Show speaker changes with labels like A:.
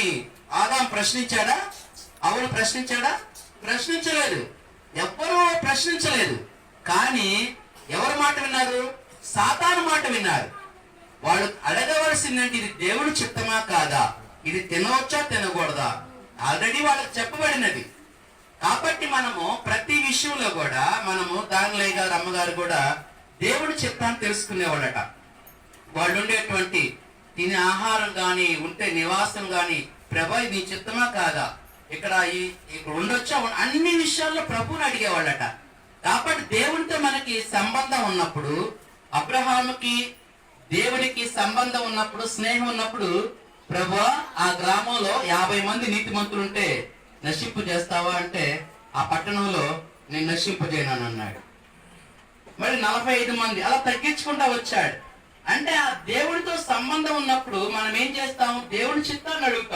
A: అని ఆదాం ప్రశ్నించాడా? అవును ప్రశ్నించాడా? ప్రశ్నించలేదు. ఎవ్వరూ ప్రశ్నించలేదు. కానీ ఎవరి మాట విన్నారు? సాతాను మాట విన్నారు. వాళ్ళు అడగవలసిందంటే ఇది దేవుడి చిత్తమా కాదా? ఇది తినవచ్చా తినకూడదా? ఆల్రెడీ వాళ్ళకి చెప్పబడినది. కాబట్టి మనము ప్రతి విషయంలో కూడా మనము దానిలయ్య గారు అమ్మగారు కూడా దేవుడి చిత్తాన్ని తెలుసుకునేవాళ్ళట. వాళ్ళు ఉండేటువంటి తినే ఆహారం కానీ ఉంటే నివాసం కానీ ప్రభా ఇది నీ చిత్తమా కాదా? ఇక్కడ ఈ ఇక్కడ ఉండొచ్చా? అన్ని విషయాల్లో ప్రభువుని అడిగేవాళ్ళట. కాబట్టి దేవునితో మనకి సంబంధం ఉన్నప్పుడు అబ్రహాముకి దేవునికి సంబంధం ఉన్నప్పుడు స్నేహం ఉన్నప్పుడు ప్రభు ఆ గ్రామంలో యాభై మంది నీతిమంతులు ఉంటే నశింపు చేస్తావా అంటే ఆ పట్టణంలో నేను నశింపు చేయను అన్నాడు. మరి నలభై ఐదు మంది అలా తగ్గించుకుంటా వచ్చాడు. అంటే ఆ దేవుడితో సంబంధం ఉన్నప్పుడు మనం ఏం చేస్తాం? దేవుడి చిత్తాన్ని అడుగుతాం.